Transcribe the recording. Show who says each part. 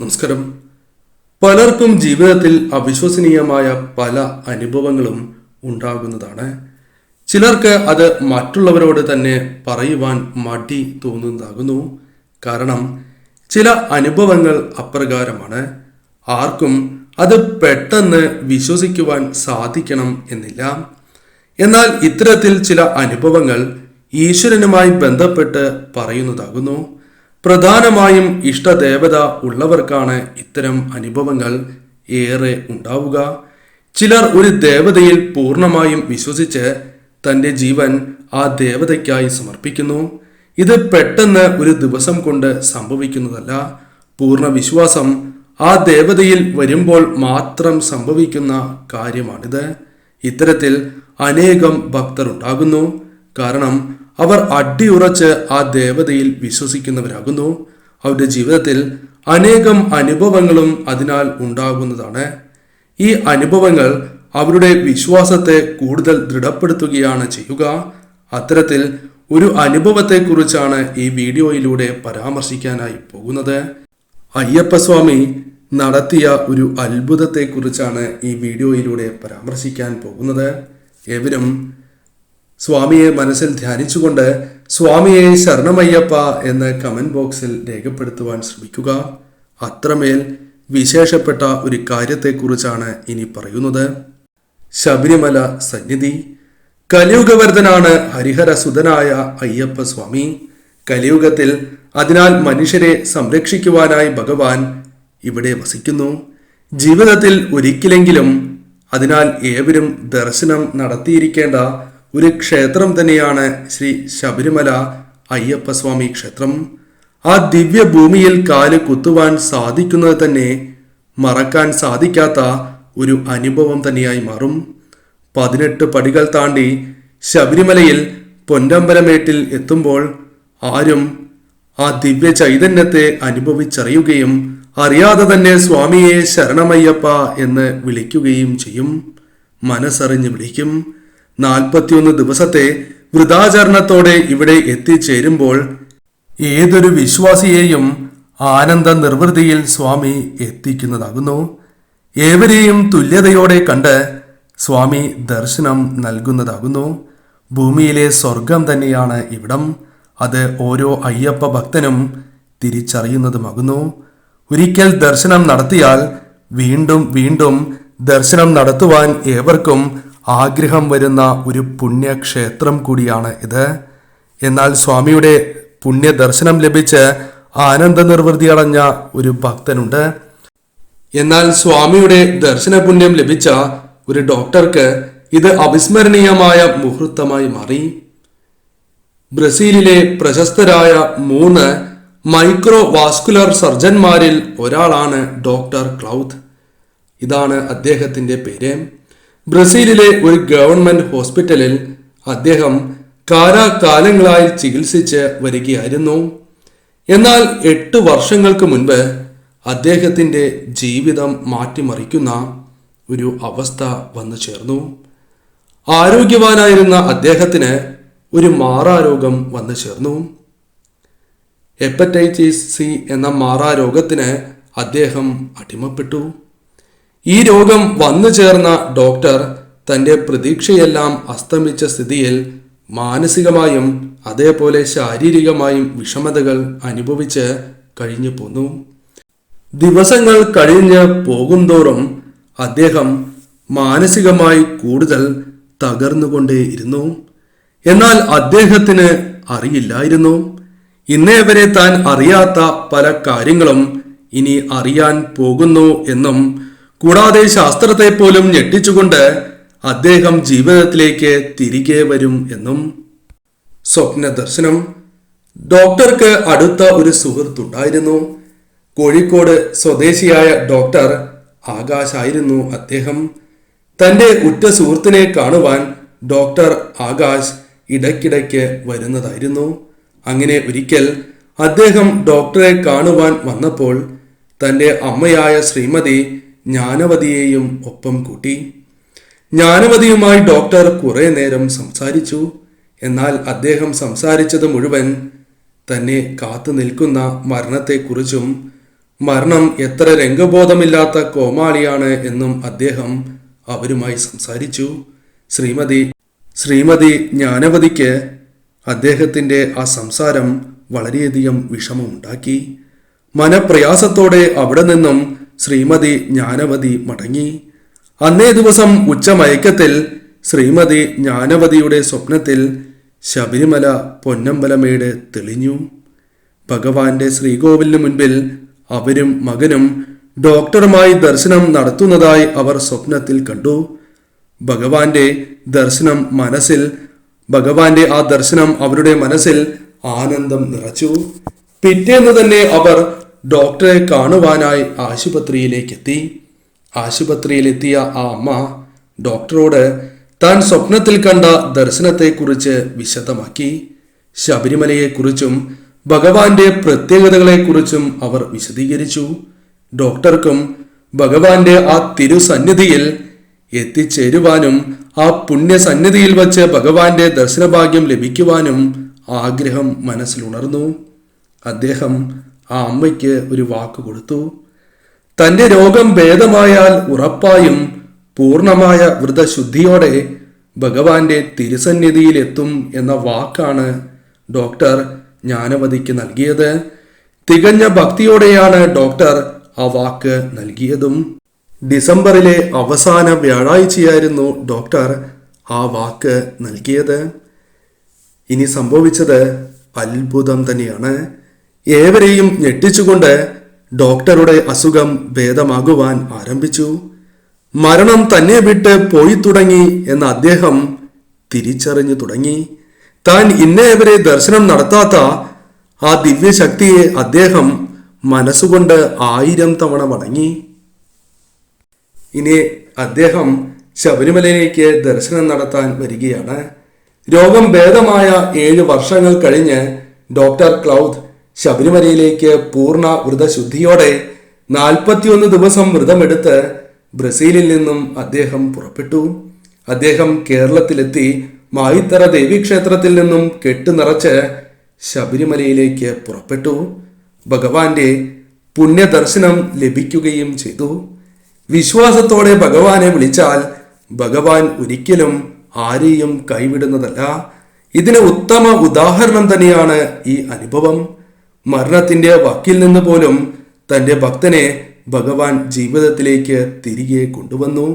Speaker 1: നമസ്കാരം. പലർക്കും ജീവിതത്തിൽ അവിശ്വസനീയമായ പല അനുഭവങ്ങളും ഉണ്ടാകുന്നതാണ്. ചിലർക്ക് അത് മറ്റുള്ളവരോട് തന്നെ പറയുവാൻ മടി തോന്നുന്നതാകുന്നു. കാരണം ചില അനുഭവങ്ങൾ അപ്രകാരമാണ്. ആർക്കും അത് പെട്ടെന്ന് വിശ്വസിക്കുവാൻ സാധിക്കണം എന്നില്ല. എന്നാൽ ഇത്തരത്തിൽ ചില അനുഭവങ്ങൾ ഈശ്വരനുമായി ബന്ധപ്പെട്ട് പറയുന്നതാകുന്നു. പ്രധാനമായും ഇഷ്ടദേവത ഉള്ളവർക്കാണ് ഇത്തരം അനുഭവങ്ങൾ ഏറെ ഉണ്ടാവുക. ചിലർ ഒരു ദേവതയിൽ പൂർണമായും വിശ്വസിച്ച് തന്റെ ജീവൻ ആ ദേവതയ്ക്കായി സമർപ്പിക്കുന്നു. ഇത് പെട്ടെന്ന് ഒരു ദിവസം കൊണ്ട് സംഭവിക്കുന്നതല്ല. പൂർണ വിശ്വാസം ആ ദേവതയിൽ വരുമ്പോൾ മാത്രം സംഭവിക്കുന്ന കാര്യമാണിത്. ഇത്തരത്തിൽ അനേകം ഭക്തർ ഉണ്ടാകുന്നു കാരണം അവർ അടിയുറച്ച് ആ ദേവതയിൽ വിശ്വസിക്കുന്നവരാകുന്നു. അവരുടെ ജീവിതത്തിൽ അനേകം അനുഭവങ്ങളും അതിനാൽ ഉണ്ടാകുന്നതാണ്. ഈ അനുഭവങ്ങൾ അവരുടെ വിശ്വാസത്തെ കൂടുതൽ ദൃഢപ്പെടുത്തുകയാണ് ചെയ്യുക. അത്തരത്തിൽ ഒരു അനുഭവത്തെക്കുറിച്ചാണ് ഈ വീഡിയോയിലൂടെ പരാമർശിക്കാനായി പോകുന്നത്. അയ്യപ്പസ്വാമി നടത്തിയ ഒരു അത്ഭുതത്തെക്കുറിച്ചാണ് ഈ വീഡിയോയിലൂടെ പരാമർശിക്കാൻ പോകുന്നത്. ഏവരും സ്വാമിയെ മനസ്സിൽ ധ്യാനിച്ചുകൊണ്ട് സ്വാമിയെ ശരണമയ്യപ്പ എന്ന് കമന്റ് ബോക്സിൽ രേഖപ്പെടുത്തുവാൻ ശ്രമിക്കുക. അത്രമേൽ വിശേഷപ്പെട്ട ഒരു കാര്യത്തെക്കുറിച്ചാണ് ഇനി പറയുന്നത്. ശബരിമല സന്നിധി. കലിയുഗവർദ്ധനാണ് ഹരിഹരസുതനായ അയ്യപ്പ സ്വാമി. കലിയുഗത്തിൽ അതിനാൽ മനുഷ്യരെ സംരക്ഷിക്കുവാനായി ഭഗവാൻ ഇവിടെ വസിക്കുന്നു. ജീവിതത്തിൽ ഒരിക്കലെങ്കിലും അതിനാൽ ഏവരും ദർശനം നടത്തിയിരിക്കേണ്ട ഒരു ക്ഷേത്രം തന്നെയാണ് ശ്രീ ശബരിമല അയ്യപ്പസ്വാമി ക്ഷേത്രം. ആ ദിവ്യ ഭൂമിയിൽ കാൽ കുത്തുവാൻ സാധിക്കുന്നത് തന്നെ മറക്കാൻ സാധിക്കാത്ത ഒരു അനുഭവം തന്നെയായി മാറും. പതിനെട്ട് പടികൾ താണ്ടി ശബരിമലയിൽ പൊന്നമ്പലമേട്ടിൽ എത്തുമ്പോൾ ആരും ആ ദിവ്യ ചൈതന്യത്തെ അനുഭവിച്ചറിയുകയും അറിയാതെ തന്നെ സ്വാമിയെ ശരണമയ്യപ്പ എന്ന് വിളിക്കുകയും ചെയ്യും. മനസ്സറിഞ്ഞ് വിളിക്കും. നാൽപ്പത്തിയൊന്ന് ദിവസത്തെ വൃതാചരണത്തോടെ ഇവിടെ എത്തിച്ചേരുമ്പോൾ ഏതൊരു വിശ്വാസിയെയും ആനന്ദ നിർവൃതിയിൽ സ്വാമി എത്തിക്കുന്നതാകുന്നു. ഏവരെയും തുല്യതയോടെ കണ്ട് സ്വാമി ദർശനം നൽകുന്നതാകുന്നു. ഭൂമിയിലെ സ്വർഗം തന്നെയാണ് ഇവിടം. അത് ഓരോ അയ്യപ്പ ഭക്തനും തിരിച്ചറിയുന്നതുമാകുന്നു. ഒരിക്കൽ ദർശനം നടത്തിയാൽ വീണ്ടും വീണ്ടും ദർശനം നടത്തുവാൻ ഏവർക്കും ആഗ്രഹം വരുന്ന ഒരു പുണ്യക്ഷേത്രം കൂടിയാണ് ഇത്. എന്നാൽ സ്വാമിയുടെ പുണ്യ ദർശനം ലഭിച്ച് ആനന്ദ നിർവൃതി അടഞ്ഞ ഒരു ഭക്തനുണ്ട്. എന്നാൽ സ്വാമിയുടെ ദർശന പുണ്യം ലഭിച്ച ഒരു ഡോക്ടർക്ക് ഇത് അവിസ്മരണീയമായ മുഹൂർത്തമായി മാറി. ബ്രസീലിലെ പ്രശസ്തരായ മൂന്ന് മൈക്രോ വാസ്കുലർ സർജന്മാരിൽ ഒരാളാണ് ഡോക്ടർ ക്ലൗത്ത്. ഇതാണ് അദ്ദേഹത്തിന്റെ പേര്. ബ്രസീലിലെ ഒരു ഗവൺമെന്റ് ഹോസ്പിറ്റലിൽ അദ്ദേഹം കാലാകാലങ്ങളായി ചികിത്സിച്ച് വരികയായിരുന്നു. എന്നാൽ എട്ട് വർഷങ്ങൾക്ക് മുൻപ് അദ്ദേഹത്തിന്റെ ജീവിതം മാറ്റിമറിക്കുന്ന ഒരു അവസ്ഥ വന്നു ചേർന്നു. ആരോഗ്യവാനായിരുന്ന അദ്ദേഹത്തിന് ഒരു മാറാരോഗം വന്നു ചേർന്നു. ഹെപ്പറ്റൈറ്റിസ് സി എന്ന മാറാരോഗത്തിന് അദ്ദേഹം അടിമപ്പെട്ടു. ഈ രോഗം വന്നു ചേർന്ന ഡോക്ടർ തന്റെ പ്രതീക്ഷയെല്ലാം അസ്തമിച്ച സ്ഥിതിയിൽ മാനസികമായും അതേപോലെ ശാരീരികമായും വിഷമതകൾ അനുഭവിച്ച് കഴിഞ്ഞു പോന്നു. ദിവസങ്ങൾ കഴിഞ്ഞ് പോകുന്തോറും അദ്ദേഹം മാനസികമായി കൂടുതൽ തകർന്നുകൊണ്ടേയിരുന്നു. എന്നാൽ അദ്ദേഹത്തിന് അറിയില്ലായിരുന്നു. ഇന്നേ വരെ താൻ അറിയാത്ത പല കാര്യങ്ങളും ഇനി അറിയാൻ പോകുന്നു എന്നും കൂടാതെ ശാസ്ത്രത്തെ പോലും ഞെട്ടിച്ചുകൊണ്ട് അദ്ദേഹം ജീവിതത്തിലേക്ക് തിരികെ വരും എന്നും സ്വപ്ന ദർശനം. ഡോക്ടർക്ക് അടുത്ത ഒരു സുഹൃത്തുണ്ടായിരുന്നു. കോഴിക്കോട് സ്വദേശിയായ ഡോക്ടർ ആകാശായിരുന്നു അദ്ദേഹം. തന്റെ ഉറ്റ സുഹൃത്തിനെ കാണുവാൻ ഡോക്ടർ ആകാശ് ഇടയ്ക്കിടയ്ക്ക് വരുന്നതായിരുന്നു. അങ്ങനെ ഒരിക്കൽ അദ്ദേഹം ഡോക്ടറെ കാണുവാൻ വന്നപ്പോൾ തന്റെ അമ്മയായ ശ്രീമതി ജ്ഞാനവതിയെയും ഒപ്പം കൂട്ടി. ജ്ഞാനവതിയുമായി ഡോക്ടർ കുറേ നേരം സംസാരിച്ചു. എന്നാൽ അദ്ദേഹം സംസാരിച്ചത് മുഴുവൻ തന്നെ കാത്തു നിൽക്കുന്ന മരണത്തെക്കുറിച്ചും മരണം എത്ര രംഗബോധമില്ലാത്ത കോമാളിയാണ് എന്നും അദ്ദേഹം അവരുമായി സംസാരിച്ചു. ശ്രീമതി ശ്രീമതി ജ്ഞാനവതിക്ക് അദ്ദേഹത്തിന്റെ ആ സംസാരം വളരെയധികം വിഷമമുണ്ടാക്കി. മനപ്രയാസത്തോടെ അവിടെ നിന്നും ശ്രീമതി ജ്ഞാനവതി മടങ്ങി. അന്നേ ദിവസം ഉച്ചമയക്കത്തിൽ ശ്രീമതി ജ്ഞാനവതിയുടെ സ്വപ്നത്തിൽ ശബരിമല പൊന്നമ്പലമേട് തെളിഞ്ഞു. ഭഗവാന്റെ ശ്രീകോവിലിന് മുൻപിൽ അവരും മകനും ഡോക്ടറുമായി ദർശനം നടത്തുന്നതായി അവർ സ്വപ്നത്തിൽ കണ്ടു. ഭഗവാന്റെ ദർശനം മനസ്സിൽ ഭഗവാന്റെ ആ ദർശനം അവരുടെ മനസ്സിൽ ആനന്ദം നിറച്ചു. പിറ്റേന്ന് തന്നെ അവർ ഡോക്ടറെ കാണുവാനായി ആശുപത്രിയിലേക്ക് എത്തി ആശുപത്രിയിലെത്തിയ ആ അമ്മ ഡോക്ടറോട് താൻ സ്വപ്നത്തിൽ കണ്ട ദർശനത്തെക്കുറിച്ച് വിശദമാക്കി. ശബരിമലയെക്കുറിച്ചും ഭഗവാന്റെ പ്രത്യേകതകളെക്കുറിച്ചും അവർ വിശദീകരിച്ചു. ഡോക്ടർക്കും ഭഗവാന്റെ ആ തിരുസന്നിധിയിൽ എത്തിച്ചേരുവാനും ആ പുണ്യസന്നിധിയിൽ വച്ച് ഭഗവാന്റെ ദർശനഭാഗ്യം ലഭിക്കുവാനും ആഗ്രഹം മനസ്സിലുണർന്നു. അദ്ദേഹം ആ അമ്മയ്ക്ക് ഒരു വാക്ക് കൊടുത്തു. തന്റെ രോഗം ഭേദമായാൽ ഉറപ്പായും പൂർണമായ വ്രതശുദ്ധിയോടെ ഭഗവാന്റെ തിരുസന്നിധിയിൽ എത്തും എന്ന വാക്കാണ് ഡോക്ടർ ജ്ഞാനവതിക്ക് നൽകിയത്. തികഞ്ഞ ഭക്തിയോടെയാണ് ഡോക്ടർ ആ വാക്ക് നൽകിയതും. ഡിസംബറിലെ അവസാന വ്യാഴാഴ്ചയായിരുന്നു ഡോക്ടർ ആ വാക്ക് നൽകിയത്. ഇനി സംഭവിച്ചത് അത്ഭുതം തന്നെയാണ്. ഏവരെയും ഞെട്ടിച്ചുകൊണ്ട് ഡോക്ടറുടെ അസുഖം ഭേദമാകുവാൻ ആരംഭിച്ചു. മരണം തന്നെ വിട്ട് പോയി തുടങ്ങി എന്ന് അദ്ദേഹം തിരിച്ചറിഞ്ഞു തുടങ്ങി. താൻ ഇന്നേവരെ ദർശനം നടത്താത്ത ആ ദിവ്യശക്തിയെ അദ്ദേഹം മനസ്സുകൊണ്ട് ആയിരം തവണ വണങ്ങി. ഇനി അദ്ദേഹം ശബരിമലയിലേക്ക് ദർശനം നടത്താൻ വരികയാണ്. രോഗം ഭേദമായ ഏഴ് വർഷങ്ങൾ കഴിഞ്ഞ് ഡോക്ടർ ക്ലൗദ് ശബരിമലയിലേക്ക് പൂർണ വ്രതശുദ്ധിയോടെ നാൽപ്പത്തിയൊന്ന് ദിവസം വ്രതമെടുത്ത് ബ്രസീലിൽ നിന്നും അദ്ദേഹം പുറപ്പെട്ടു. അദ്ദേഹം കേരളത്തിലെത്തി മായിത്തറ ദേവീക്ഷേത്രത്തിൽ നിന്നും കെട്ടുനിറച്ച് ശബരിമലയിലേക്ക് പുറപ്പെട്ടു. ഭഗവാന്റെ പുണ്യദർശനം ലഭിക്കുകയും ചെയ്തു. വിശ്വാസത്തോടെ ഭഗവാനെ വിളിച്ചാൽ ഭഗവാൻ ഒരിക്കലും ആരെയും കൈവിടുന്നതല്ല. ഇതിന് ഉത്തമ ഉദാഹരണം തന്നെയാണ് ഈ അനുഭവം. മരണത്തിന്റെ വക്കിൽ നിന്ന് പോലും തന്റെ ഭക്തനെ ഭഗവാൻ ജീവിതത്തിലേക്ക് തിരികെ കൊണ്ടുവന്നു.